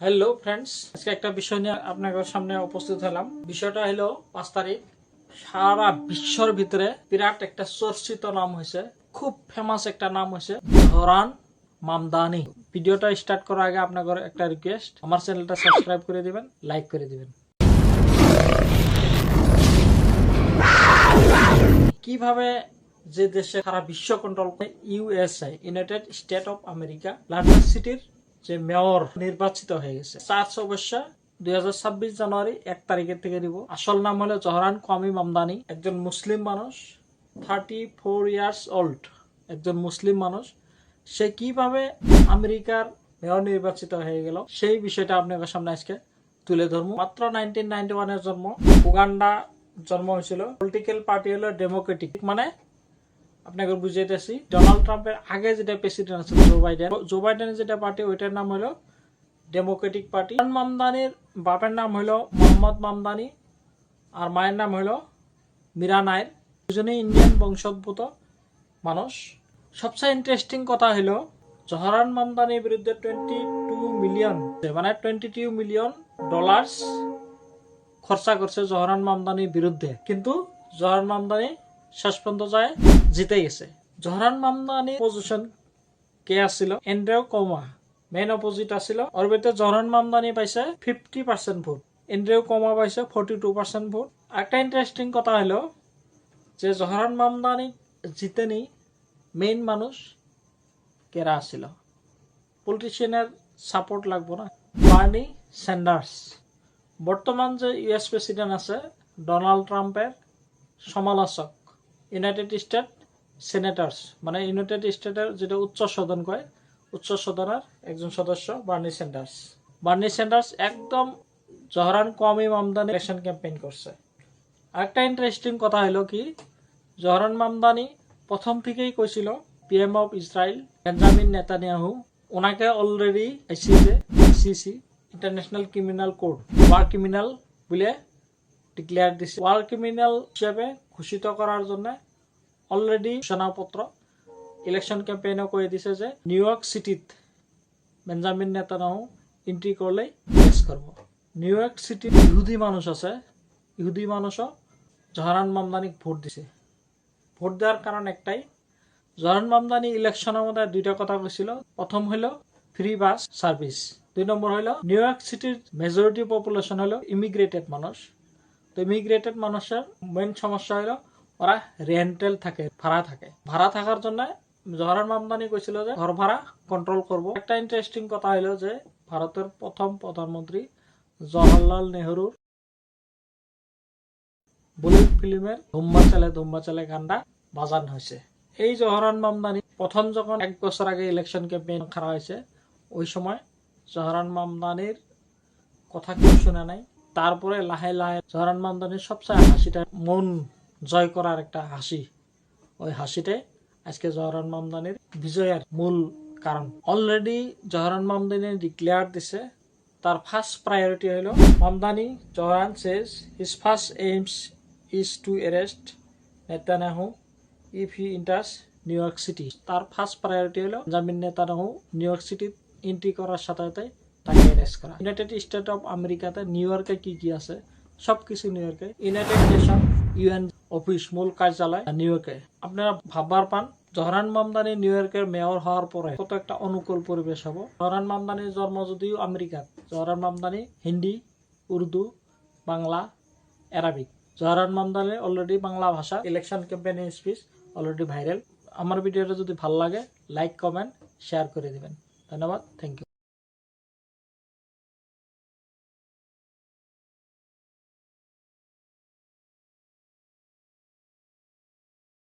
Hello friends আজকে একটা বিষয় নিয়ে আপনাদের সামনে উপস্থিত হলাম। বিষয়টা হলো, পাঁচ তারিখ, সারা বিশ্বর ভিতরে বিরাট একটা চর্চিত নাম হয়েছে। খুব ফেমাস একটা নাম হয়েছে, ধরান মামদানি। ভিডিওটা স্টার্ট করার আগে আপনাদের একটা রিকোয়েস্ট আমার চ্যানেলটা সাবস্ক্রাইব করে দিবেন লাইক করে দিবেন। কীভাবে যে দেশে সারা বিশ্ব কন্ট্রোল করে USA United State of America London সিটির যে মেয়র নির্বাচিত হয়ে গেছে। চার্জ অবশ্য দুই জানুয়ারি এক তারিখের থেকে দিব। আসল নাম হলো জহরান কামি মামদানি, একজন মুসলিম মানুষ থার্টি ফোর ইয়ার্স ওল্ড একজন মুসলিম মানুষ। সে কীভাবে আমেরিকার মেয়র নির্বাচিত হয়ে গেল, সেই বিষয়টা আপনাদের সামনে আজকে তুলে ধরবো। মাত্র নাইনটিন নাইনটি ওয়ানের জন্ম, উগান্ডা জন্ম হয়েছিল। পলিটিক্যাল পার্টি হলো ডেমোক্রেটিক মানে আপনাকে বুঝাইতেছি ডোনাল্ড ট্রাম্পের আগে যেটা প্রেসিডেন্ট আছে জো বাইডেন জো বাইডেনের যেটা পার্টি ওইটার নাম হলো ডেমোক্রেটিক পার্টি মামদানির বাপের নাম হলো মোহাম্মদ মামদানি, আর মায়ের নাম হলো মীরা নায়ের। দুজনেই ইন্ডিয়ান বংশোদ্ভূত মানুষ। সবচেয়ে ইন্টারেস্টিং কথা হলো, জহরান মামদানির বিরুদ্ধে টোয়েন্টি টু মিলিয়ন মানে টোয়েন্টি টু মিলিয়ন ডলার্স খরচা করছে জহরান মামদানির বিরুদ্ধে। কিন্তু জহরান মামদানি শেষ পর্যন্ত যায়। জিতে গেছে জহরান মামদানি পজিশন কে আছিল? এন্ড্রেও কমা মেইন অপোজিট আছিল। ভিতরে জহরান মামদানি পাইছে fifty percent vote Andrew Cuomo পাইছে ফর্টি টু পার্সেন্ট ভোট একটা ইন্টারেস্টিং কথা হলো যে জহরান মামদানি জিতেনি মেইন মানুষ কেরা আছিল? পলিটিশিয়ানের সাপোর্ট লাগবো না। বার্নি স্যান্ডার্স বর্তমান যে ইউএস প্রেসিডেন্ট আছে ডোনাল্ড ট্রাম্পের সমালোচক। ইউনাইটেড স্টেট সেনেটার্স মানে ইউনাইটেড স্টেটের যেটা উচ্চ সদন কয়, উচ্চ সদনের একজন সদস্য বার্নি স্যান্ডার্স বার্নি স্যান্ডার্স একদম Zohran Kwame Mamdani election campaign করছে। আরেকটা ইন্টারেস্টিং কথা হলো কি, জহরান মামদানি প্রথম থেকেই কইছিল PM of Israel Benjamin Netanyahu ওনাকে already ICJ ICC international criminal court war criminal বলে ডিক্লেয়ার দিছে। ওয়ার ক্রিমিনাল হিসেবে ঘোষিত করার জন্য অলরেডি ঘোষণাপত্র ইলেকশন ক্যাম্পেইনও করে দিছে যে নিউ ইয়র্ক সিটিত বেঞ্জামিন নেতানাহু এন্ট্রি করলেই কেস করব। নিউ ইয়র্ক সিটির ইহুদি মানুষ আছে, ইহুদি মানুষও জহরান মামদানিক ভোট দিছে। ভোট দেওয়ার কারণ একটাই, জহরান মামদানি ইলেকশনের মধ্যে দুইটা কথা কৈছিল প্রথম হলো ফ্রি বাস সার্ভিস দুই নম্বর হলো নিউ ইয়র্ক সিটির মেজরিটি পপুলেশন হলো ইমিগ্রেটেড মানুষ। তো ইমিগ্রেটেড মানুষের মেন সমস্যা হলো ওরা রেন্টেল থাকে, ভাড়া থাকে। ভাড়া থাকার জন্য জহরান মামদানি কৈছিল যে, ঘর ভাড়া কন্ট্রোল করব। একটা ইন্টারেস্টিং কথা হলো যে, ভারতের প্রথম প্রধানমন্ত্রী জওয়াহরলাল নেহরুর বলিউড ফিল্মের ধুম্বা চালে ধুম্বা চালে গানটা বাজান হয়েছে। এই জহরান মামদানি প্রথম যখন এক বছর আগে ইলেকশন ক্যাম্পেইন করা হয়েছে, ওই সময় জহরান মামদানির কথা কেউ শুনে নাই। তারপরে লাহে লাহে জহরান মামদানির সবচেয়ে হাসিটা মন জয় করার একটা হাসি। ওই হাসিটাই আজকে জহরান মামদানির বিজয়ের মূল কারণ। অলরেডি জহরান মামদানি ডিক্লেয়ার দিছে, তার ফার্স্ট প্রায়োরিটি হলো Mamdani Zohran says his first aims is to arrest Netanyahu if he enters New York city তার ফার্স্ট প্রায়োরিটি হলো Benjamin Netanyahu New York city entry করার সাথে সাথে তাকে অ্যারেস্ট করা। ইউনাইটেড স্টেট অফ আমেরিকাতে নিউ ইয়র্কে কি কি আছে? সব কিছু নিউ ইয়র্কে ইউনাইটেড নেশন ইউএন অফিস মূল কার্যালয় নিউ ইয়র্কে আপনারা ভাববার পান, জহরান মামদানি নিউ ইয়র্কের মেয়র হওয়ার পরে কত একটা অনুকূল পরিবেশ হব। জহরান মামদানির জন্ম যদিও আমেরিকাত জহরান মামদানি হিন্দি, উর্দু, বাংলা অ্যারাবিক জহরান মামদানি অলরেডি বাংলা ভাষা ইলেকশন ক্যাম্পেইনের স্পিচ অলরেডি ভাইরাল আমার ভিডিওটা যদি ভালো লাগে লাইক কমেন্ট শেয়ার করে দিবেন। ধন্যবাদ থ্যাংক ইউ